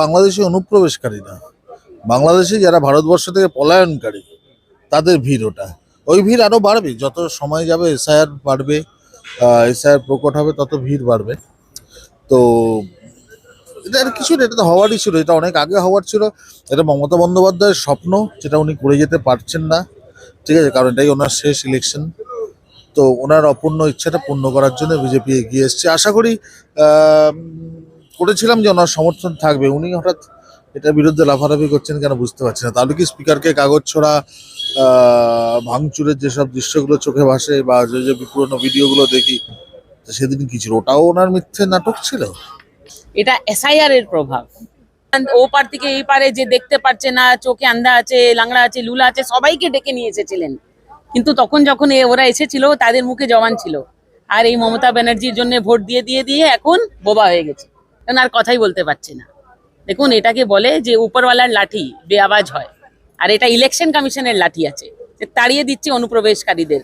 বাংলাদেশি অনুপ্রবেশকারী না। বাংলাদেশি যারা ভারতবর্ষ থেকে পলায়নকারী, তাদের ভিড় ওটা। ওই ভিড় আরও বাড়বে, যত সময় যাবে এসআইআর বাড়বে এসআইআর প্রকট হবে, তত ভিড় বাড়বে। তো এটা আর কিছু এটা তো হওয়ারই ছিল, এটা অনেক আগে হওয়ার ছিল। এটা মমতা বন্দ্যোপাধ্যায়ের স্বপ্ন, যেটা উনি করে যেতে পারছেন না। ঠিক আছে, কারণ এটাই ওনার শেষ ইলেকশন তো ওনার অপূর্ণ ইচ্ছাটা পূর্ণ করার জন্য বিজেপি এগিয়ে এসছে। আশা করি করেছিলাম যে ওনার সমর্থন থাকবে। উনি হঠাৎ এটার বিরুদ্ধে লাফালাফি করছেন কেন বুঝতে পারছি না। তাহলে কি স্পিকারকে কাগজ ছোড়া ভাঙচুরের যেসব দৃশ্যগুলো চোখে ভাসে বা যে যে পুরোনো ভিডিওগুলো দেখি সেদিন কি ছিল? ওটাও ওনার মিথ্যে নাটক ছিল? এটা এসআইআর এর প্রভাব। ও পার থেকে এই পারে যে দেখতে পারছে না, চোখে আন্ধা আছে, লাংড়া আছে, লুলা আছে, সবাইকে ডেকে নিয়ে এসেছিলেন। কিন্তু তখন যখন ওরা এসেছিল, তাদের মুখে জবান ছিল। আর এই মমতা ব্যানার্জির জন্য ভোট দিয়ে দিয়ে দিয়ে এখন বোবা হয়ে গেছে। কারণ আর কথাই বলতে পারছে না। দেখুন এটাকে বলে যে উপরওয়ালার লাঠি বেআওয়াজ হয়। আর এটা ইলেকশন কমিশনের লাঠি আছে। তাড়িয়ে দিচ্ছে অনুপ্রবেশকারীদের।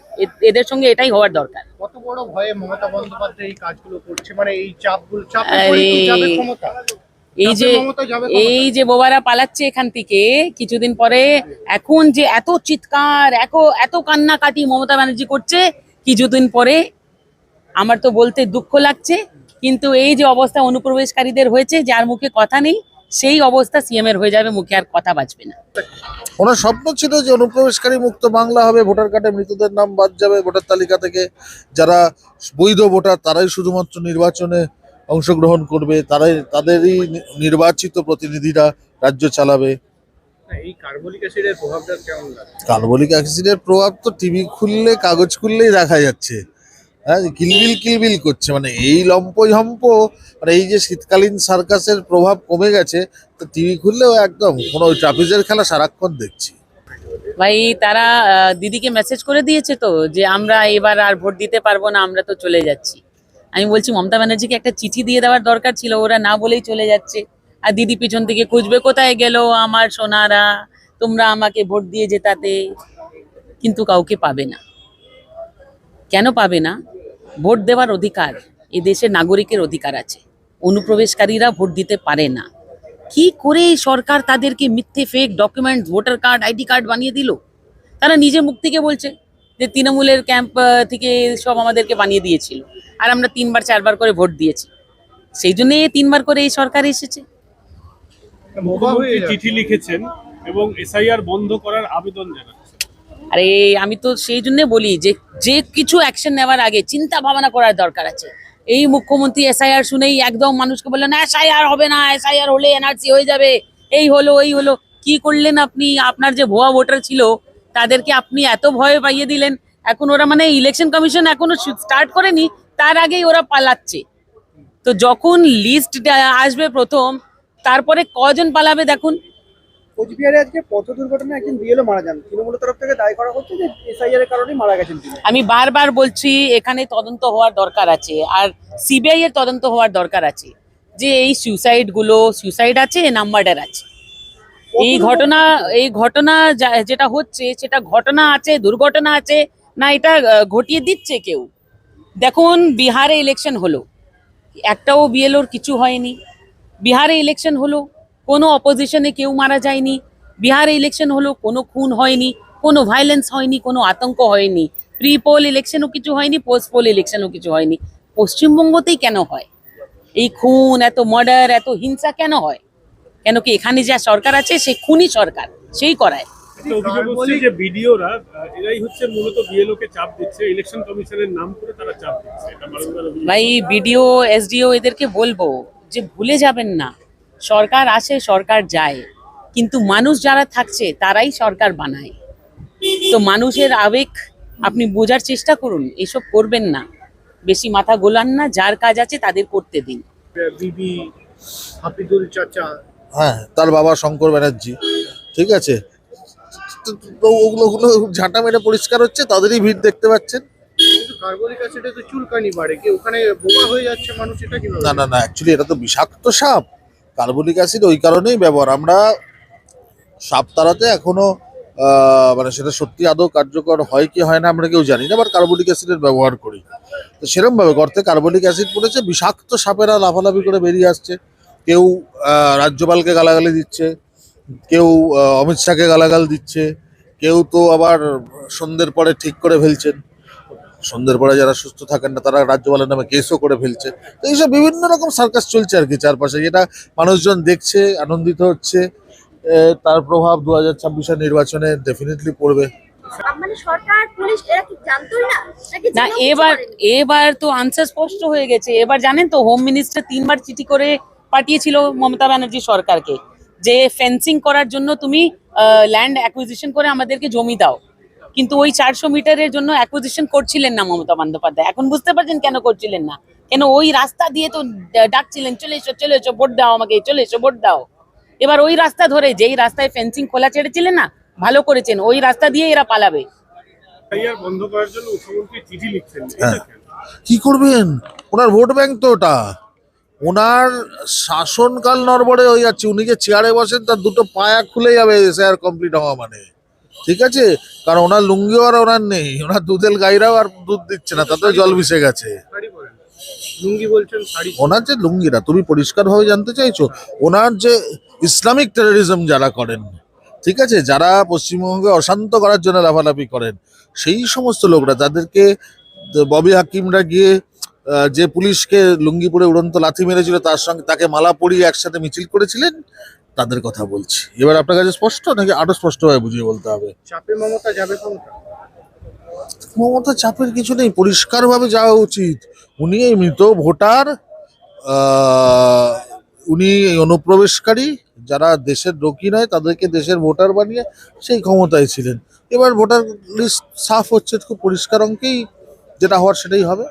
এদের সঙ্গে এটাই হওয়ার দরকার। কত বড় ভয়ে মমতা বন্দ্যোপাধ্যায় এই কাজগুলো করছে? মানে এই চাপগুলো চাপ যে। এই যে বোবারা পালাচ্ছে এখান থেকে কিছুদিন পরে এখন যে এত চিৎকার এত এত কান্নাকাটি মমতা ব্যানার্জি করছে কিছুদিন পরে আমার তো বলতে দুঃখ লাগছে। কিন্তু এই যে অবস্থা অনুপ্রবেশকারীদের হয়েছে যার মুখে কথা নেই সেই অবস্থা সিএম এর হয়ে যাবে মুখে আর কথা বাঁচবে না। ওনার স্বপ্ন ছিল যে অনুপ্রবেশকারী মুক্ত বাংলা হবে ভোটার কার্ডে মৃতদের নাম বাদ যাবে ভোটার তালিকা থেকে যারা বৈধ ভোটার তারাই শুধুমাত্র নির্বাচনে অংশগ্রহণ করবে তারাই তাদেরই নির্বাচিত প্রতিনিধিরা রাজ্য চালাবে। এই কার্বলিক অ্যাসিডের প্রভাবটা কেমন লাগে কার্বলিক অ্যাসিডের প্রভাব তো টিভি খুললে কাগজ খুললেই দেখা যাচ্ছে। হ্যাঁ কিলবিল কিলবিল করছে। মানে এই লম্প ঝম্প মানে এই যে শীতকালীন সার্কাসের প্রভাব কমে গেছে, তো টিভি খুললেও একদম কোনো ট্রাফিজের খেলা সারাক্ষণ দেখছি। ভাই, তারা দিদিকে মেসেজ করে দিয়েছে তো, যে আমরা এবার আর ভোট দিতে পারব না, আমরা তো চলে যাচ্ছি। আমি বলছি, মমতা ব্যানার্জিকে একটা চিঠি দিয়ে দেওয়ার দরকার ছিল, ওরা না বলেই চলে যাচ্ছে। আর দিদি পিছন থেকে, খুঁজবে কোথায় গেল আমার সোনারা? তোমরা আমাকে ভোট দিয়ে জেতাতে। কিন্তু কাউকে পাবে না। কেন পাবে না? ভোট দেওয়ার অধিকার এ দেশের নাগরিকের অধিকার আছে। অনুপ্রবেশকারীরা ভোট দিতে পারে না। কি করে সরকার তাদেরকে মিথ্যে fake document voter card ID card বানিয়ে দিল? তারা নিজে মুখ থেকে বলছে যে তৃণমূলের ক্যাম্প থেকে সব আমাদেরকে বানিয়ে দিয়েছিল। আর আমরা তিনবার, চারবার করে ভোট দিয়েছি। সেই জন্য তিনবার করে এই সরকার এসেছে। চিঠি লিখেছেন এবং এসআইআর বন্ধ করার আবেদন জানাচ্ছেন? আরে, আমি তো সেই জন্য বলি যে যে কিছু অ্যাকশন নেওয়ার আগে চিন্তা ভাবনা করার দরকার আছে। এই মুখ্যমন্ত্রী এসআইআর শুনেই একদম মানুষকে বললেন এসআইআর হবে না এসআইআর হলে এনআরসি হয়ে যাবে, এই হলো এই হলো। কি করলেন আপনি? আপনার যে ভুয়া ভোটার ছিল, তাদেরকে আপনি এত ভয় পাইয়ে দিলেন। এখন ওরা মানে ইলেকশন কমিশন এখনও স্টার্ট করেনি, তার আগেই ওরা পালাচ্ছে। তো যখন লিস্ট আসবে প্রথম, তারপরে কজন পালাবে দেখুন কোচবিহারে আজকে পথ দুর্ঘটনায় একজন বিএলও মারা যান। তৃণমূলের তরফ থেকে দায় করা হচ্ছে যে এসআইআর এর কারণেই মারা গেছেন তিনি। আমি বারবার বলছি এখানে তদন্ত হওয়ার দরকার আছে আর সিবিআই এর তদন্ত হওয়ার দরকার আছে যে এই সুইসাইডগুলো সুইসাইড আছে না মার্ডার আছে। এই ঘটনা এই ঘটনা যেটা হচ্ছে সেটা ঘটনা আছে দুর্ঘটনা আছে না এটা ঘটিয়ে দিচ্ছে কেউ? দেখুন বিহারে ইলেকশন হলো। একটাও বিএলওর কিছু হয়নি। বিহারে ইলেকশন হলো। কোনো অপোজিশনে কেউ মারা যায়নি। বিহারে ইলেকশন হলো কোনো খুন হয়নি কোনো ভায়োলেন্স হয়নি কোনো আতঙ্ক হয়নি। প্রি পোল ইলেকশনও কিছু হয়নি পোস্ট পোল ইলেকশনও কিছু হয়নি। পশ্চিমবঙ্গতেই কেন হয়? এই খুন এত মার্ডার এত হিংসা কেন হয়? কেন কি এখানে যা সরকার আছে সে খুনি সরকার সেই করায়। একটা যে বিডিওরা এরাই হচ্ছে মূলত বিএলও চাপ দিচ্ছে ইলেকশন কমিশনের নাম করে তারা চাপ দিচ্ছে। এটা বারংবার অভিযোগ। ভাই বিডিও এসডিও এদেরকে বলব যে ভুলে যাবেন না। সরকার আসে সরকার যায়। কিন্তু মানুষ যারা থাকছে তারাই সরকার বানায়। তো মানুষের আবেগ আপনি বোঝার চেষ্টা করুন এসব করবেন না। বেশি মাথা গোলান না যার কাজ আছে তাদের করতে দিন। বিবি হাফিজুল চাচা। হ্যাঁ তার বাবা শঙ্কর ব্যানার্জি ঠিক আছে? তো- তো ওগুলো ওগুলো ঝাঁটা মেরে পরিষ্কার হচ্ছে তাদেরই ভিড় দেখতে পাচ্ছেন। কার্বলিক অ্যাসিডে তো চুলকানি বাড়ে কি ওখানে বোমা হয়ে যাচ্ছে মানুষ এটা কি না না না অ্যাকচুয়ালি এটা তো বিষাক্ত সাপ। কার্বলিক অ্যাসিড ওই কারণেই ব্যবহার। আমরা সাপ তাড়াতে এখনও মানে সেটা সত্যি আদৌ কার্যকর হয় কি হয় না আমরা কেউ জানি না বাট কার্বলিক অ্যাসিডের ব্যবহার করি। তো সেরকম ভাবে গর্তে কার্বলিক অ্যাসিড পড়েছে, বিষাক্ত সাপেরা লাফালাফি করে বেরিয়ে আসছে। কেউ রাজ্যপালকে গালাগালি দিচ্ছে, কেউ অমিত শাহকে গালাগাল দিচ্ছে, কেউ তো আবার সন্ধ্যের পরে ঠিক করে ফেলছেন। সন্ধ্যের পরে যারা সুস্থ থাকেন না তারা রাজ্যপালের নামে কেসও করে ফেলছে। তো এইসব বিভিন্ন রকম সার্কাস চলছে আর কি চারপাশে। যেটা মানুষজন দেখছে আনন্দিত হচ্ছে তার প্রভাব দু হাজার ছাব্বিশের নির্বাচনে ডেফিনেটলি পড়বে। মানে সরকার পুলিশ এরা কি জানতোই না? না এবার এবার তো আনসার স্পষ্ট হয়ে গেছে। এবার জানেন তো হোম মিনিস্টার তিনবার চিঠি করে পাঠিয়েছিল মমতা ব্যানার্জি সরকারকে যে ফেন্সিং করার জন্য তুমি ল্যান্ড অ্যাকুইজিশন করে আমাদেরকে জমি দাও। কিন্তু ওই চারশো মিটারের জন্য অ্যাকুইজিশন করছিলেন না মমতা বন্দ্যোপাধ্যায়। এখন বুঝতে পারছেন কেন করছিলেন না? কেন ওই রাস্তা দিয়ে তো ডাকছিলেন চলে এসো চলে এসো ভোট দাও আমাকে চলে এসো ভোট দাও। এবার ওই রাস্তা ধরে যেই রাস্তায় ফেন্সিং খোলা ছেড়েছিলেন না ভালো করেছেন ওই রাস্তা দিয়ে এরা পালাবে। এফআইআর বন্ধ করার জন্য মুখ্যমন্ত্রী চিঠি লিখছেন হ্যাঁ। কি করবেন? ওনার ভোট ব্যাংক তো ওটা। ওনার শাসনকাল নড়বড়ে হয়ে যাচ্ছে উনি যে চেয়ারে বসেন তার দুটো পায়া খুলে যাবে এসআইআর কমপ্লিট হওয়া মানে। ঠিক আছে? কারণ ওনার লুঙ্গিও আর ওনার নেই। ওনার দুধের গাইরাও আর দুধ দিচ্ছে না তাতে জল মিশে গেছে। ওনার যে লুঙ্গিরা তুমি পরিষ্কারভাবে জানতে চাইছো? ওনার যে ইসলামিক টেরোরিজম যারা করেন ঠিক আছে? যারা পশ্চিমবঙ্গে অশান্ত করার জন্য লাফালাফি করেন সেই সমস্ত লোকরা যাদেরকে ববি হাকিমরা গিয়ে যে পুলিশকে লুঙ্গি পরে উড়ন্ত লাথি মেরেছিল তার সঙ্গে তাকে মালা পরিয়ে একসাথে মিছিল করেছিলেন তাদের কথা বলছি। এবার আপনার কাছে স্পষ্ট নাকি আরও স্পষ্টভাবে বুঝিয়ে বলতে হবে? চাপে মমতা যাবে কোনটা? মমতা চাপের কিছু নেই পরিষ্কারভাবে যাওয়া উচিত। উনি এই মৃত ভোটার উনি এই অনুপ্রবেশকারী যারা দেশের রোগী নয় তাদেরকে দেশের ভোটার বানিয়ে সেই ক্ষমতায় ছিলেন। এবার ভোটার লিস্ট সাফ হচ্ছে খুব পরিষ্কার অঙ্কেই যেটা হওয়ার সেটাই হবে।